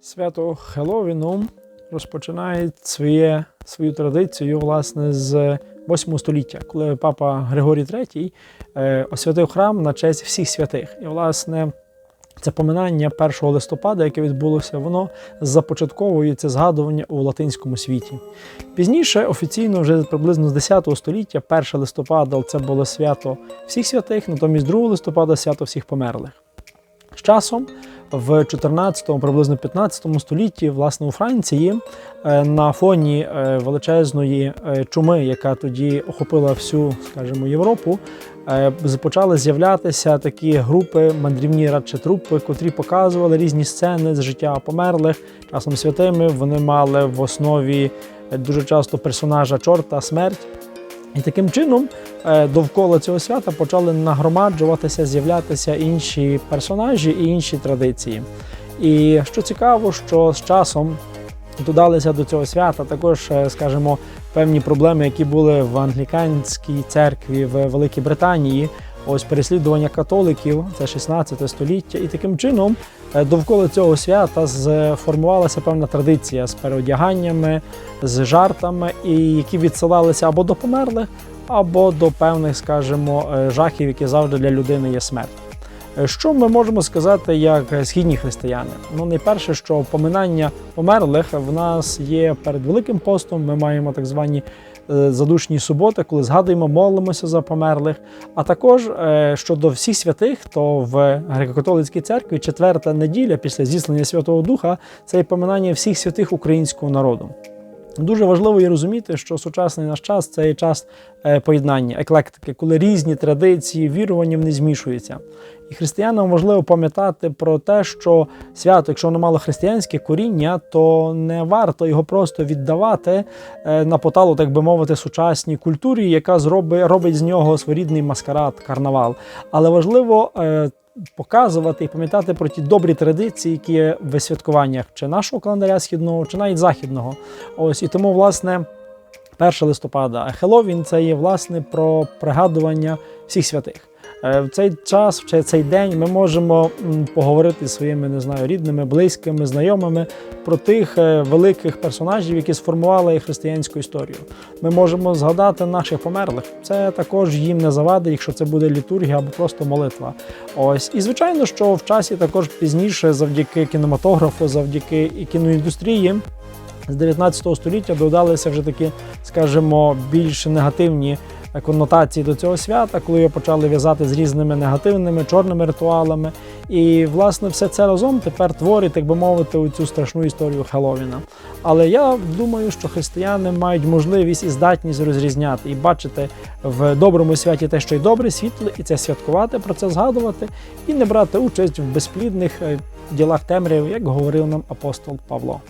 Свято Хеловіну розпочинає своє, свою традицію власне з 8 століття, коли папа Григорій III е, освятив храм на честь всіх святих. І, власне, це поминання 1 листопада, яке відбулося, воно започатковує це згадування у латинському світі. Пізніше, офіційно, вже приблизно з 10 століття, 1 листопада це було свято всіх святих, натомість 2 листопада свято всіх померлих. З часом, в 14, приблизно 15 столітті, власне, у Франції е, на фоні е, величезної е, чуми, яка тоді охопила всю, скажімо, Європу, почали з'являтися такі групи, мандрівні радше трупи, котрі показували різні сцени з життя померлих, часом святими. Вони мали в основі дуже часто персонажа чорта, смерть. І таким чином е, довкола цього свята почали нагромаджуватися, з'являтися інші персонажі і інші традиції. І що цікаво, що з часом додалися до цього свята також, е, скажімо, певні проблеми, які були в англіканській церкві в Великій Британії. Ось переслідування католиків, це 16 століття, і таким чином е, довкола цього свята сформувалася певна традиція з переодяганнями, з жартами, і які відсилалися або до померлих, або до певних, скажімо, е, жахів, які завжди для людини є смерть. Е, Що ми можемо сказати як східні християни? Ну, найперше, що поминання померлих в нас є перед Великим постом. Ми маємо так звані е, задушні суботи, коли згадуємо, молимося за померлих. А також е, щодо всіх святих, то в греко-католицькій церкві четверта неділя після зіслання Святого Духа це і поминання всіх святих українського народу. Дуже важливо і розуміти, що сучасний наш час це є час е, поєднання, еклектики, коли різні традиції, вірування вони змішуються. І християнам важливо пам'ятати про те, що свято, якщо воно мало християнське коріння, то не варто його просто віддавати е, на поталу, так би мовити, сучасній культурі, яка зроби, робить з нього своєрідний маскарад, карнавал. Але важливо е, показувати і пам'ятати про ті добрі традиції, які є в святкуваннях чи нашого календаря східного, чи навіть західного. Ось і тому, власне. 1 листопада, а Хеллоуін – це є власне про пригадування всіх святих. Е, В цей час, в цей день, ми можемо поговорити зі своїми не знаю, рідними, близькими, знайомими про тих е, великих персонажів, які сформували християнську історію. Ми можемо згадати наших померлих. Це також їм не завадить, якщо це буде літургія або просто молитва. Ось і звичайно, що в часі також пізніше, завдяки кінематографу, завдяки і кіноіндустрії. З 19 століття додалися вже такі, скажімо, більш негативні коннотації до цього свята, коли його почали в'язати з різними негативними чорними ритуалами. І власне все це разом тепер творить, так би мовити, цю страшну історію Хеллоуіна. Але я думаю, що християни мають можливість і здатність розрізняти і бачити в доброму святі те, що й добре, світле, і це святкувати, про це згадувати, і не брати участь в безплідних е, ділах темряви, як говорив нам апостол Павло.